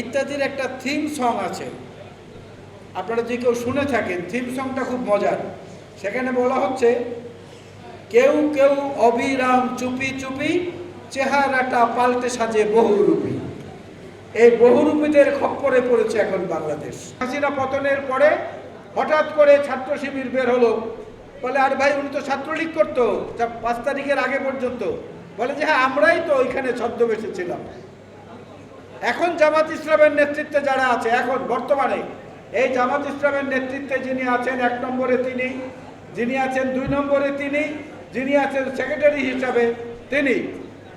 ইত্যাদির একটা theme song আছে। আপনারা যে কেউ শুনে থাকেন থিম সংটা খুব মজার। সেখানে বলা হচ্ছে, কেউ কেউ অবিরাম চুপি চুপি চেহারাটা পাল্টে সাজে বহুরূপী। এই বহুরূপীদের খপ্পরে পড়েছে এখন বাংলাদেশ। হাসিনা পতনের পরে হঠাৎ করে ছাত্র শিবির বের হলো। বলে, আর ভাই, উনি তো ছাত্রলীগ করতো পাঁচ তারিখের আগে পর্যন্ত। বলে যে হ্যাঁ আমরাই তো ওইখানে ছদ্মবেশে ছিলাম। এখন জামাত ইসলামের নেতৃত্বে যারা আছে, এখন বর্তমানে এই জামাত ইসলামের নেতৃত্বে যিনি আছেন, এক নম্বরে তিনি, যিনি আছেন দুই নম্বরে তিনি, যিনি আছেন সেক্রেটারি হিসাবে তিনি।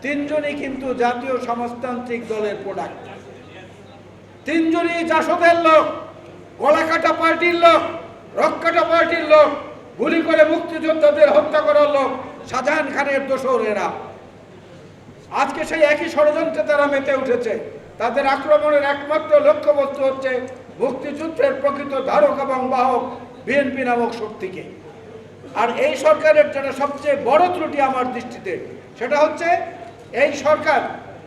তিনজনই কিন্তু জাতীয় সমাজতান্ত্রিক দলের প্রোডাক্ট তিনজনই জাসদের লোক, গলাকাটা পার্টির লোক, রক্কাটা পার্টির লোক, গুলি করে মুক্তিযোদ্ধাদের হত্যা করার লোক, শাহজাহান খানের দোসর এরা। আজকে সেই একই ষড়যন্ত্রে তারা মেতে উঠেছে। তাদের আক্রমণের একমাত্র লক্ষ্যবস্তু হচ্ছে মুক্তিযুদ্ধের প্রকৃত ধারক এবং বাহক বিএনপি নামক শক্তিকে। আর এই সরকারের যেটা সবচেয়ে বড় ত্রুটি আমার দৃষ্টিতে, সেটা হচ্ছে এই সরকার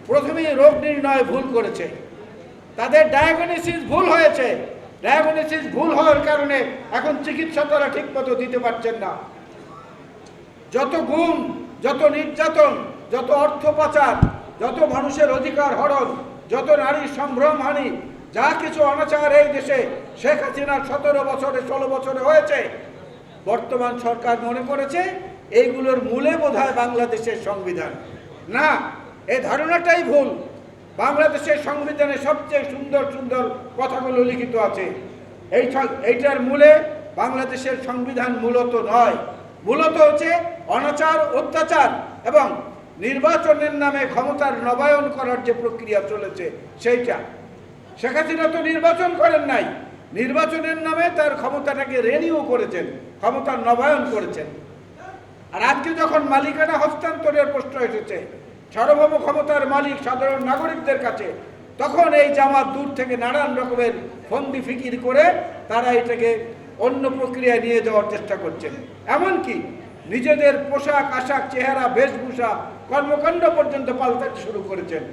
প্রথমেই রোগ নির্ণয় ভুল করেছে। তাদের ডায়াগনোসিস ভুল হয়েছে। ডায়াগনোসিস ভুল হওয়ার কারণে এখন চিকিৎসা তারা ঠিকমতো দিতে পারছেন না। যত গুম, যত নির্যাতন, যত অর্থ পাচার, যত মানুষের অধিকার হরণ যত নারী সম্ভ্রম হানি যা কিছু অনাচার এই দেশে, শেখ হাসিনার সতেরো বছরে, ষোলো বছরে হয়েছে। বর্তমান সরকার মনে করেছে, এইগুলোর মূলে বোধহয় বাংলাদেশের সংবিধান। না এই ধারণাটাই ভুল। বাংলাদেশের সংবিধানে সবচেয়ে সুন্দর সুন্দর কথাগুলো লিখিত আছে। এই এইটার মূলে বাংলাদেশের সংবিধান মূলত নয়। মূলত হচ্ছে অনাচার, অত্যাচার এবং নির্বাচনের নামে ক্ষমতার নবায়ন করার যে প্রক্রিয়া চলেছে, সেইটা। শেখ হাসিনা তো নির্বাচন করেন নাই। নির্বাচনের নামে তার ক্ষমতাটাকে রেনিউ করেছেন, ক্ষমতার নবায়ন করেছেন। আর আজকে যখন মালিকানা হস্তান্তরের প্রশ্ন এসেছে, সার্বভৌম ক্ষমতার মালিক সাধারণ নাগরিকদের কাছে, তখন এই জামাত দূর থেকে নানান রকমের ফন্দি ফিকির করে তারা এটাকে অন্য প্রক্রিয়ায় নিয়ে যাওয়ার চেষ্টা করছেন। এমনকি নিজেদের পোশাক আশাক চেহারা বেশভূষা কর্মকাণ্ড পর্যন্ত পাল্টাতে শুরু করেছেন।